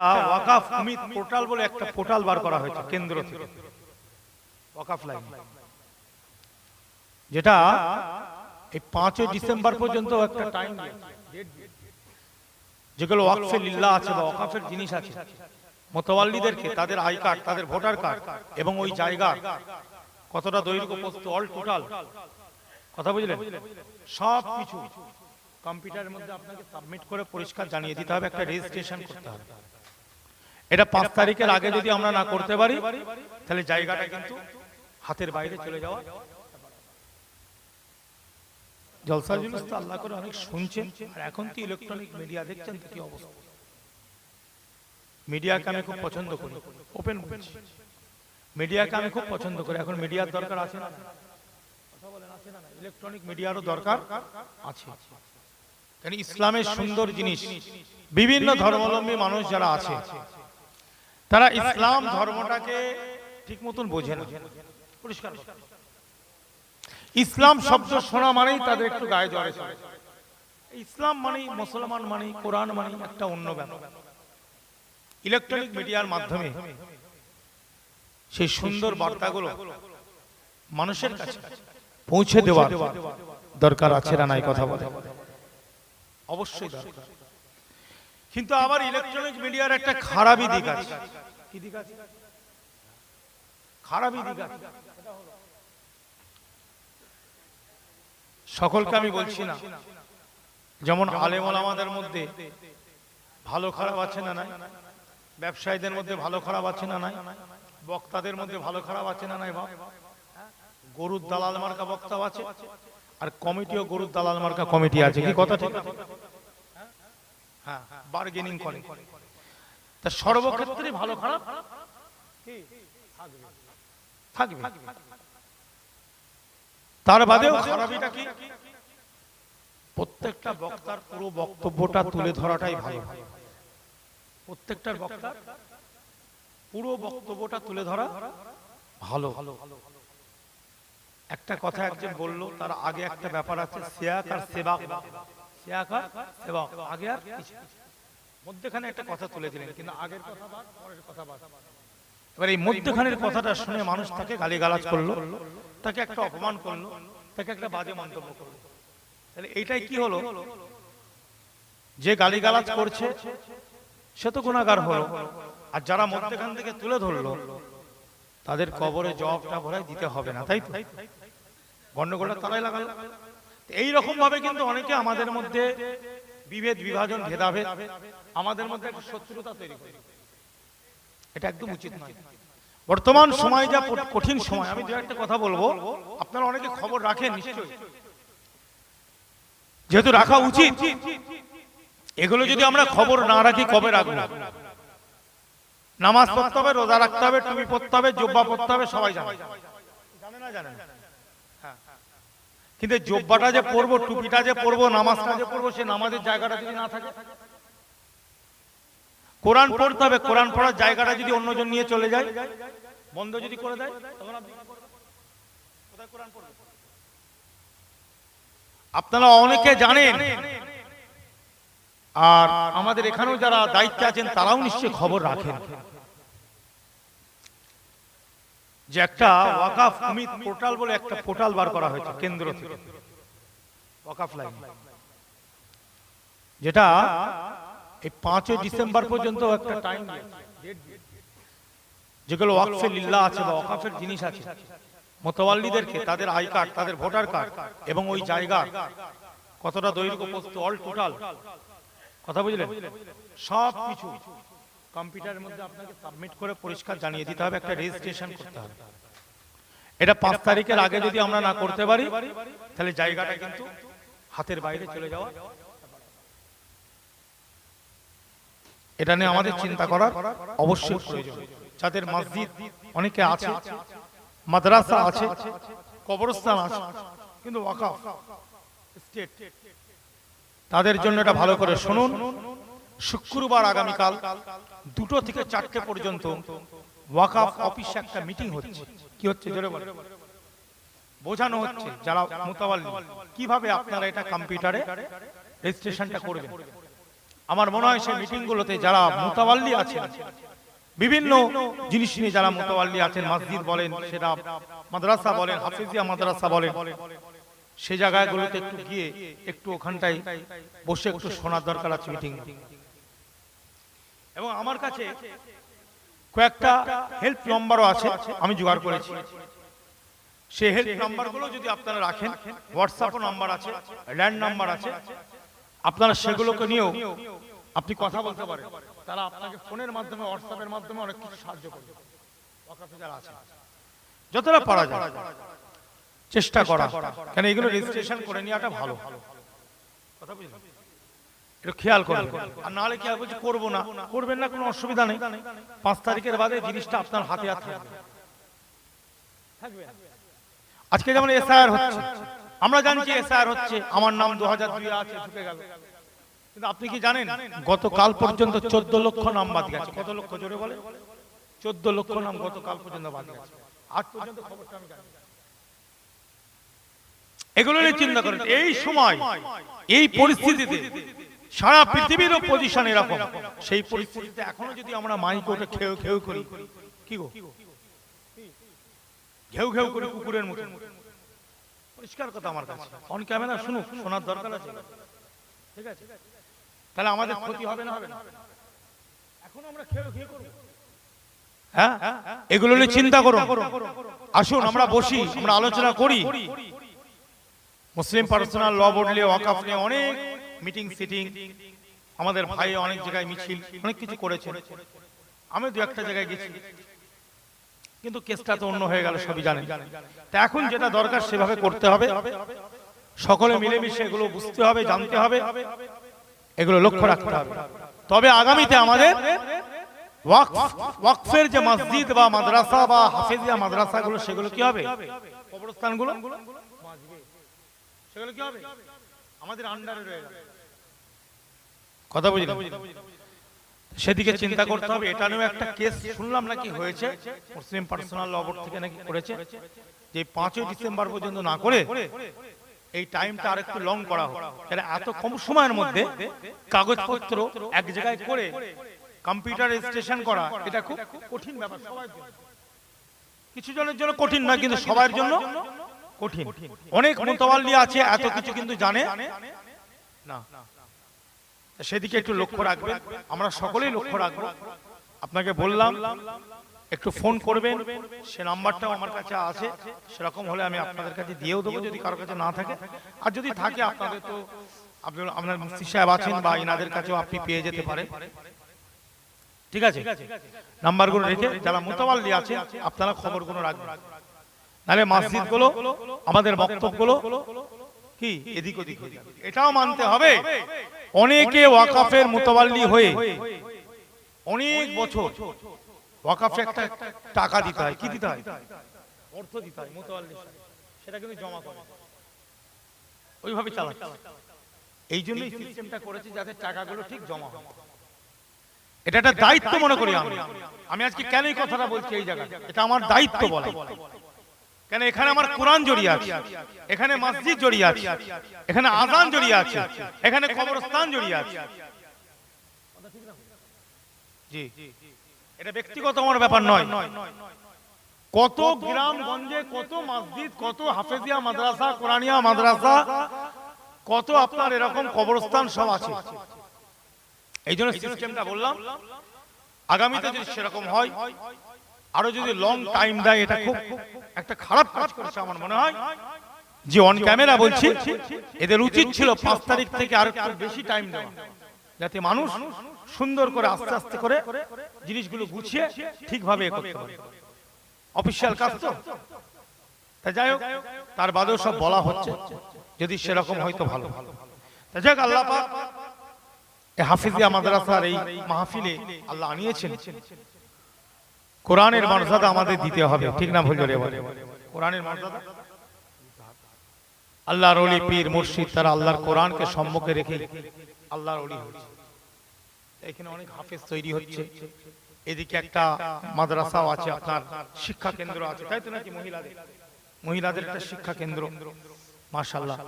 ওয়াকাফ অমিত পোর্টাল বলে একটা পোর্টাল বার করা হয়েছে, কেন্দ্র থেকে। ওয়াকাফ লাইন। যেটা এই পাঁচই ডিসেম্বর পর্যন্ত একটা টাইম যেগুলো ওয়াকফে লিল্লা আছে বা ওয়াকাফের জিনিস আছে মোতাওয়াল্লিদেরকে তাদের আই কার্ড, তাদের ভোটার কার্ড এবং ওই জায়গা, কতটা দৈর্ঘ্য প্রস্তুত অল টোটাল। কথা বুঝলেন? সব কিছু। কম্পিউটারের মধ্যে আপনাকে সাবমিট করে পরিষ্কার জানিয়ে দিতে হবে, একটা রেজিস্ট্রেশন করতে হবে। এটা পাঁচ তারিখের আগে যদি আমরা না করতে পারি তাহলে জায়গাটা কিন্তু হাতের বাইরে চলে যাওয়া জলসা জুলুস তো আল্লাহ করে অনেক শুনছেন আর এখন তো ইলেকট্রনিক মিডিয়া দেখছেন? তো কি অবস্থা? মিডিয়াকে আমি খুব পছন্দ করি। ওপেন বলছি মিডিয়াকে আমি খুব পছন্দ করি। এখন মিডিয়ার দরকার আছে না? আছে না? ইলেকট্রনিক মিডিয়ারও দরকার আছে। কারণ ইসলামের সুন্দর জিনিস। বিভিন্ন ধর্মাবলম্বী মানুষ যারা আছে। তারা ইসলাম ধর্মটাকে ঠিক মতন বোঝে না। পরিষ্কার ইসলাম শব্দ শোনা মানেই তাদের একটু গায়ে চলে ইসলাম মানেই মুসলমান মানেই কোরআন মানেই একটা অন্য ব্যাপার। ইলেকট্রনিক মিডিয়ার মাধ্যমে সেই সুন্দর বার্তাগুলো মানুষের কাছে পৌঁছে দেওয়া দরকার আছে না নাই কথা বলে। অবশ্যই দরকার। কিন্তু আবার ইলেকট্রনিক মিডিয়ার একটা খারাপই দিক আছে। কি দিক আছে? খারাপই দিক আছে। সকলকে আমি বলছি না, যেমন আলেমল আমাদের মধ্যে ভালো খারাপ আছে না নাই? ব্যবসায়ীদের মধ্যে ভালো খারাপ আছে না নাই? বক্তাদের মধ্যে ভালো খারাপ আছে না নাই বাপ? গরুর দালাল মার্কা বক্তা আছে, আর কমিটিও গরুর দালাল মার্কা কমিটি আছে, কি কথা ঠিক? আছে? হ্যাঁ বার্গেনিং করে। তা সর্বক্ষেত্রে ভালো খারাপ? থাকবে। তার বাদেও খারাপিটা কি? প্রত্যেকটা বক্তার পুরো বক্তব্যটা তুলে ধরাটাই ভালো। প্রত্যেকটার বক্তার পুরো বক্তব্যটা তুলে ধরা ভালো। একটা কথা একজন বলল তার আগে একটা ব্যাপার আছে সিয়াক আর সেবাক সেবাক আগে আর মধ্যখানে একটা কথা তুলে দিলেন, কিন্তু আগের কথা বাদ, পরের কথা বাদ। এবার এই মধ্যখানের কথাটা শুনে মানুষ তাকে গালিগালাজ করল, তাকে একটা অপমান করল, তাকে একটা বাজে মন্তব্য করল। তাহলে এইটাই কি হলো? যে গালিগালাজ করছে, সে তো গুণাগার হলো। আর যারা মধ্যখান থেকে তুলে ধরলো, তাদের কবরে জবাবটা ভরাই দিতে হবে না, তাই তো? গন্ডগোলটা তারাই লাগালো। এই রকম ভাবে কিন্তু অনেকে আমাদের মধ্যে বিভেদ, বিভাজন, ভেদাভেদ আমাদের মধ্যে একটা শত্রুতা তৈরি করে। এটা একদম উচিত নয়। বর্তমান সময় যা কঠিন সময়, আমি দু একটা কথা বলব, আপনারা অনেকে খবর রাখেন নিশ্চয়ই। যেহেতু রাখা উচিত, এগুলো যদি আমরা খবর না রাখি, কবে রাখব? নামাজ পড়তে হবে, রোজা রাখতে হবে, টুপি পড়তে হবে, জব্বা পড়তে হবে, সবাই জানে। জানে না জানে না? কিন্তু জোব্বাটা যে পড়ব টুপিটা যে পড়ব নামাজটা যে পড়ব সে নামাজের জায়গাটা যদি না থাকে? কোরআন পড়তে হবে, কোরআন পড়ার জায়গাটা যদি অন্যজন নিয়ে চলে যায়, বন্ধ যদি করে দেয়? আপনারা অনেকে জানেন, আর আমাদের এখানেও যারা দায়িত্বে আছেন, তারাও নিশ্চয়ই খবর রাখেন। যে একটা ওয়াকাফ অমিত পোর্টাল বলে একটা পোর্টাল বার করা হয়েছে কেন্দ্র থেকে। ওয়াকাফ লাইন। যেটা এই পাঁচই ডিসেম্বর পর্যন্ত একটা টাইম যেগুলো ওয়াকফে লিল্লা আছে বা ওয়াকাফের জিনিস আছে। মোতাওয়াল্লিদেরকে তাদের আই কার্ড, তাদের ভোটার কার্ড এবং ওই জায়গা। কতটা দৈর্ঘ্য প্রস্তুত অল টোটাল কথা বুঝলেন? সব কিছু কম্পিউটারের মধ্যে আপনাকে সাবমিট করে পরিষ্কার জানিয়ে দিতে হবে একটা রেজিস্ট্রেশন করতে হবে। এটা পাঁচ তারিখের আগে যদি আমরা না করতে পারি তাহলে জায়গাটা কিন্তু হাতের বাইরে চলে যাওয়া। এটা নিয়ে আমাদের চিন্তা করার অবশ্যই প্রয়োজন। যাদের মসজিদ অনেকে আছে মাদ্রাসা আছে কবরস্থান আছে কিন্তু ওয়াকাফ স্টেট। তাদের জন্য এটা ভালো করে শুনুন। শুক্রবার আগামীকাল দুটো থেকে চারটে পর্যন্ত ওয়াকাফ অফিসে একটা মিটিং হচ্ছে। কি হচ্ছে? জোরে বলেন বোঝানো হচ্ছে যারা মোতাবাল্লি। কীভাবে আপনারা এটা কম্পিউটারে রেজিস্ট্রেশনটা করবেন? আমার মনে হয় সেই মিটিংগুলোতে যারা মোতাবাল্লি আছেন, বিভিন্ন জিনিস নিয়ে যারা মোতাবাল্লি আছেন, মসজিদ বলেন, সেটা মাদ্রাসা বলেন, হাফিজিয়া মাদ্রাসা বলেন, সে জায়গাগুলোতে একটু গিয়ে একটু ওখানটায় বসে একটু শোনার দরকার আছে মিটিং এবং আমার কাছে কয়েকটা হেল্প নম্বরও আছে আমি জোগাড় করেছি। সেই হেল্প নাম্বারগুলো যদি আপনারা রাখেন হোয়াটসঅ্যাপ নাম্বার আছে ল্যান্ড নাম্বার আছে আপনারা সেগুলোকে নিয়েও আপনি কথা বলতে পারেন। তারা আপনাকে ফোনের মাধ্যমে হোয়াটসঅ্যাপের মাধ্যমে অনেক কিছু সাহায্য করবে। আছে। যতটা পারা যায় চেষ্টা করা। কেন এগুলো রেজিস্ট্রেশন করে নেওয়াটা ভালো। কথা বুঝলেন? খেয়াল করবেন আর নাহলে কি আর বলছি করব না। করবেন না কোনো অসুবিধা নেই। পাঁচ তারিখের বাদে জিনিসটা আপনার হাতে আর থাকবে আজকে যেমন এসআইআর হচ্ছে আমরা জানছি এসআইআর হচ্ছে আমার নাম দু হাজার দুই আছে ঢুকে গেল। কিন্তু আপনি কি জানেন গতকাল পর্যন্ত চোদ্দ লক্ষ নাম বাদ গেছে। কত লক্ষ জোরে বলে? চোদ্দ লক্ষ নাম গতকাল পর্যন্ত বাদ গেছে। আজ পর্যন্ত খবরটা আমি জানি। এগুলো নিয়ে চিন্তা করেন। এই সময় এই পরিস্থিতিতে সারা পৃথিবীর পজিশন এরকম। সেই পরিস্থিতিতে এখনও যদি আমরা মাইক ওঠে খেউ খেউ করি কি গো? ঘেউ ঘেউ করে কুকুরের মতো। পরিষ্কার কথা আমার কাছে। অন ক্যামেরা শুনুক শোনার দরকার আছে। ঠিক আছে? তাহলে আমাদের ক্ষতি হবে না? হবে না। এখন আমরা খেয়ে খেয়ে করব। হ্যাঁ? এগুলো নিয়ে চিন্তা করো আসুন আমরা বসি আমরা আলোচনা করি। মুসলিম পার্সোনাল ল বোর্ড নিয়ে ওয়াকাফ নিয়ে অনেক মিটিং সিটিং আমাদের ভাই অনেক জায়গায় মিছিল অনেক কিছু করেছে। আমি দু একটা জায়গায় গেছি। কিন্তু কেসটা তো অন্য হয়ে গেল সবই জানেন। তা এখন যেটা দরকার সেভাবে করতে হবে। সকলে মিলেমিশে এগুলো বুঝতে হবে জানতে হবে। এগুলো লক্ষ্য রাখতে হবে। তবে আগামীতে আমাদের ওয়াকফ ওয়াকফের যে মসজিদ বা মাদ্রাসা বা হাফেজিয়া মাদ্রাসা গুলো সেগুলো কি হবে? কবরস্থানগুলো? সেগুলো কি হবে? আমাদের আন্ডারে রয়ে যাবে কথা বুঝলাম সেদিকে চিন্তা করতে হবে এটা নিয়েও একটা কেস শুনলাম নাকি হয়েছে? মুসলিম পার্সোনাল ল বোর্ড থেকে নাকি করেছে যে পাঁচই ডিসেম্বর পর্যন্ত না করে এই টাইমটা আর একটু লং করা হোক। কেন এত কম সময়ের মধ্যে কাগজপত্র এক জায়গায় করে কম্পিউটার রেজিস্ট্রেশন করা এটা খুব কঠিন ব্যাপার। কিছু জনের জন্য কঠিন না কিন্তু সবার জন্য কঠিন। অনেক মোতাবাল্লি আছে এত কিছু কিন্তু জানে। না। সেদিকে একটু লক্ষ্য রাখবেন। আমরা সকলেই লক্ষ্য রাখব। আপনাকে বললাম একটু ফোন করবেন। সে নাম্বারটাও আমার কাছে আছে। সেরকম হলে আমি আপনাদের কাছে দিয়েও দেবো যদি কারও কাছে না থাকে। আর যদি থাকে আপনাদের তো আপনার আপনার মুফতি সাহেব আছেন বা ইনাদের কাছেও আপনি পেয়ে যেতে পারেন ঠিক আছে? নাম্বারগুলো রেখে যারা মোতাবাল্লি আছে আপনারা খবরগুলো রাখবেন। নাহলে মসজিদগুলো আমাদের বক্তব্যগুলো কি? এদিক ওদিক হয়ে যাবে। এটাও মানতে হবে। অনেকে ওয়াকাফের মোতাবাল্লি হয়ে অনেক বছর ওয়াকাফে একটা টাকা দিতে হয়। কি দিতে হয়? অর্থ দিতে হয় মোতাবাল্লি সেটা কিন্তু জমা করে। ওইভাবে চালাচ্ছে। এই জন্যই সিস্টেমটা করেছি যাতে টাকাগুলো ঠিক জমা হয়। এটা একটা দায়িত্ব মনে করি আমি। আমি। আজকে কেন এই কথাটা বলছি এই জায়গায়? এটা আমার দায়িত্ব বলা। কেন এখানে আমার কোরআন জড়িয়ে আছে? এখানে মসজিদ জড়িয়ে আছে? এখানে আজান জড়িয়ে আছে? এখানে কবরস্থান জড়িয়ে আছে? জি। এটা ব্যক্তিগত আমার ব্যাপার নয়। কত গ্রাম গঞ্জে কত মসজিদ, কত হাফেজিয়া মাদ্রাসা, কোরআনিয়া মাদ্রাসা, কত আপনার এরকম কবরস্থান সব আছে। এই জন্য সিস্টেমটা বললাম। আগামীতে যদি সেরকম হয় আরও যদি লং টাইম দেয় এটা খুব একটা খারাপ কাজ করেছে আমার মনে হয়। যে অন ক্যামেরা বলছি এদের উচিত ছিল পাঁচ তারিখ থেকে আর একটু বেশি টাইম দেওয়া। যাতে মানুষ সুন্দর করে আস্তে আস্তে করে জিনিসগুলো গুছিয়ে ঠিকভাবে করতে পারে অফিসিয়াল কাজ তো? তা। যাই হোক তার বাদেও সব বলা হচ্ছে। যদি সেরকম হয়তো ভালো। তা যাক আল্লাহ পাক এই হাফিজিয়া মাদ্রাসার এই মাহফিলে আল্লাহ আনিয়েছেন। কোরআনের মর্যাদা আমাদের দিতে হবে, ঠিক না ভুল করে কোরআনের মর্যাদা? আল্লাহর ওলি পীর, মুর্শিদ, তারা আল্লাহর কোরআনকে সম্মুখে রেখে আল্লাহর অলি হচ্ছে। এখানে অনেক হাফেজ তৈরি হচ্ছে। এদিকে একটা মাদ্রাসাও আছে, আপনার শিক্ষা কেন্দ্র আছে। তাই তো নাকি মহিলাদের? মহিলাদের একটা শিক্ষা কেন্দ্র। মাশাআল্লাহ।